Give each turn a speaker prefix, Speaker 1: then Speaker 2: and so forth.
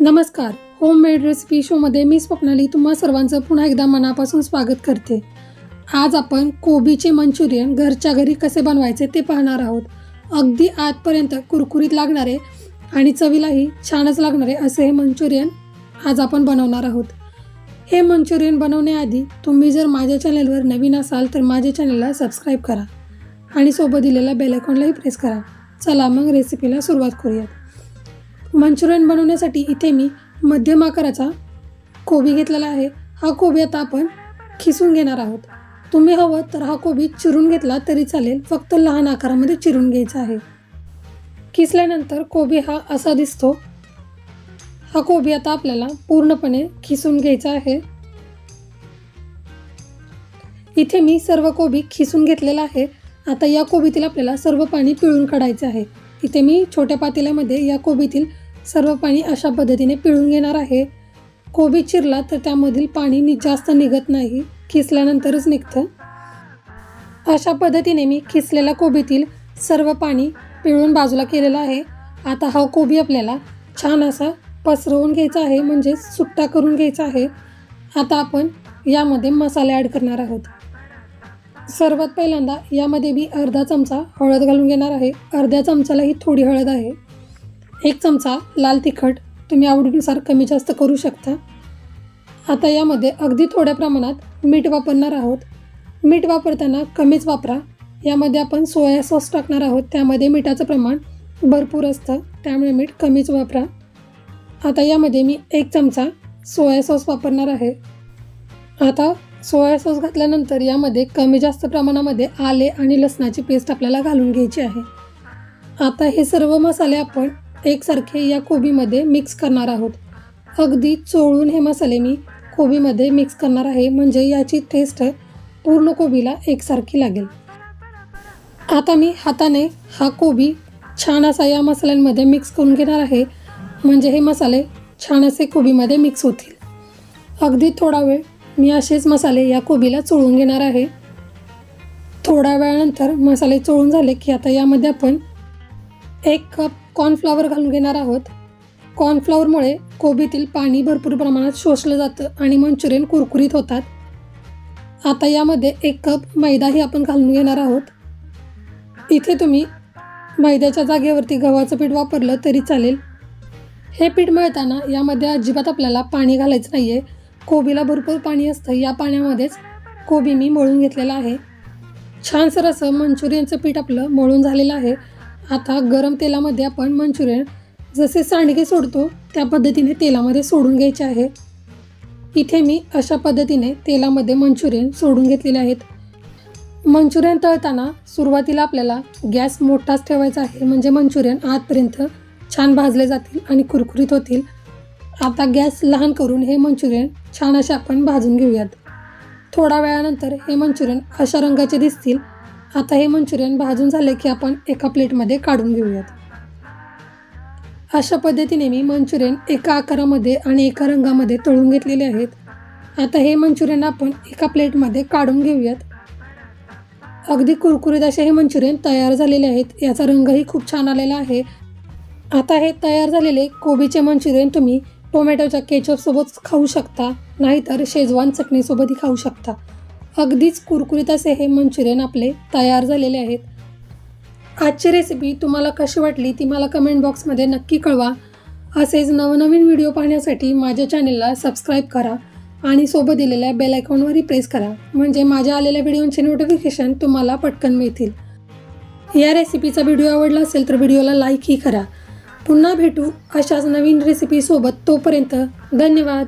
Speaker 1: नमस्कार. Home made recipe शोमध्ये मी स्वप्नाली तुम्हा सर्वांचं पुन्हा एकदा मनापासून स्वागत करते. आज आपण कोबीचे मंचुरियन घरच्या घरी कसे बनवायचे ते पाहणार आहोत. अगदी आजपर्यंत कुरकुरीत लागणारे आणि चवीलाही छानच लागणारे असे हे मंचुरियन आज आपण बनवणार आहोत. हे मंचुरियन बनवण्याआधी तुम्ही जर माझ्या चॅनलवर नवीन असाल तर माझ्या चॅनलला सबस्क्राईब करा आणि सोबत दिलेल्या बेलायकॉनलाही प्रेस करा. चला मग रेसिपीला सुरुवात करूयात. मंचुरियन बनवण्यासाठी इथे मी मध्यम आकाराचा कोबी घेतलेला आहे. हा कोबी आता आपण खिसून घेणार आहोत. तुम्ही हवं तर हा कोबी चिरून घेतला तरी चालेल. फक्त लहान आकारामध्ये चिरून घ्यायचा आहे. खिसल्यानंतर कोबी हा असा दिसतो. हा कोबी आता आपल्याला पूर्णपणे खिसून घ्यायचा आहे. इथे मी सर्व कोबी खिसून घेतलेला आहे. आता या कोबीतील आपल्याला सर्व पाणी पिळून काढायचे आहे. इथे मी छोट्या पातेल्यामध्ये या कोबीतील सर्व पाणी अशा पद्धतीने पिळून घेणार आहे. कोबी चिरला तर त्यामधील पाणी नि जास्त निघत नाही खिसल्यानंतरच निघतं. अशा पद्धतीने मी खिसलेल्या कोबीतील सर्व पाणी पिळून बाजूला केलेलं आहे. आता हा कोबी आपल्याला छान असा पसरवून घ्यायचा आहे म्हणजे सुट्टा करून घ्यायचा आहे. आता आपण यामध्ये मसाले ॲड करणार आहोत. सर्वात पहिल्यांदा यामध्ये मी अर्धा चमचा हळद घालून घेणार आहे. अर्ध्या चमचाला ही थोडी हळद आहे. एक चमचा लाल तिखट तुम्ही आवडीनुसार कमी जास्त करू शकता. आता यामध्ये अगदी थोड्या प्रमाणात मीठ वापरणार आहोत. मीठ वापरताना कमीच वापरा. यामध्ये आपण सोया सॉस टाकणार आहोत. त्यामध्ये मिठाचं प्रमाण भरपूर असतं. त्यामुळे मीठ कमीच वापरा. आता यामध्ये मी एक चमचा सोया सॉस वापरणार आहे. आता सोया सॉस घातल्यानंतर यामध्ये कमी जास्त प्रमाणामध्ये आले आणि लसणाची पेस्ट आपल्याला घालून घ्यायची आहे. आता हे सर्व मसाले आपण एकसारखे या कोबीमध्ये मिक्स करणार आहोत. अगदी चोळून हे मसाले मी कोबीमध्ये मिक्स करणार आहे म्हणजे याची टेस्ट पूर्ण कोबीला एकसारखी लागेल. आता मी हाताने हा कोबी छान असा या मसाल्यांमध्ये मिक्स करून घेणार आहे म्हणजे हे मसाले छान असे कोबीमध्ये मिक्स होतील. अगदी थोडा वेळ मी असेच मसाले या कोबीला चोळून घेणार आहे. थोड्या वेळानंतर मसाले चोळून झाले की आता यामध्ये आपण एक कप कॉर्नफ्लॉवर घालून घेणार आहोत. कॉर्नफ्लॉवरमुळे कोबीतील पाणी भरपूर प्रमाणात शोषलं जातं आणि मंचुरियन कुरकुरीत होतात. आता यामध्ये एक कप मैदाही आपण घालून घेणार आहोत. इथे तुम्ही मैद्याच्या जागेवरती गव्हाचं पीठ वापरलं तरी चालेल. हे पीठ मळताना यामध्ये अजिबात आपल्याला पाणी घालायचं नाही आहे कोबीला भरपूर पाणी असतं. या पाण्यामध्येच कोबी मी मळून घेतलेला आहे. छानसर असं मंचुरियनचं पीठ आपलं मळून झालेलं आहे. आता गरम तेलामध्ये आपण मंचुरियन जसे सांडगे सोडतो त्या पद्धतीने तेलामध्ये सोडून घ्यायचे आहे. इथे मी अशा पद्धतीने तेलामध्ये मंचुरियन सोडून घेतलेले आहेत. मंचुरियन तळताना सुरुवातीला आपल्याला गॅस मोठाच ठेवायचा आहे म्हणजे मंचुरियन आतपर्यंत छान भाजले जातील आणि कुरकुरीत होतील. आता गॅस लहान करून हे मंचुरियन छान असे आपण भाजून घेऊयात. थोड्या वेळानंतर हे मंचुरियन अशा रंगाचे दिसतील आता हे मंचुरियन भाजून झाले की आपण एका प्लेटमध्ये काढून घेऊयात. अशा पद्धतीने मी मंचुरियन एका आकारामध्ये आणि एका रंगामध्ये तळून घेतलेले आहेत. आता हे मंचुरियन आपण एका प्लेटमध्ये काढून घेऊयात. अगदी कुरकुरीत असे हे मंचुरियन तयार झालेले आहेत. याचा रंगही खूप छान आलेला आहे. आता हे तयार झालेले कोबीचे मंचुरियन तुम्ही टोमॅटोच्या केचपसोबत खाऊ शकता नाहीतर शेजवान चटणीसोबतही खाऊ शकता. अगदीच कुरकुरीत असे हे मंचुरियन आपले तयार झालेले आहेत. आजची रेसिपी तुम्हाला कशी वाटली ती मला कमेंट बॉक्समध्ये नक्की कळवा. असेच नवनवीन व्हिडिओ पाहण्यासाठी माझ्या चॅनेलला सबस्क्राईब करा आणि सोबत दिलेल्या बेल आयकॉनवरही प्रेस करा. म्हणजे माझ्या आलेल्या व्हिडिओचे नोटिफिकेशन तुम्हाला पटकन मिळतील. या रेसिपीचा व्हिडिओ आवडला असेल तर व्हिडिओला लाईकही करा. पुन्हा भेटू अशाच नवीन रेसिपीसोबत तोपर्यंत धन्यवाद.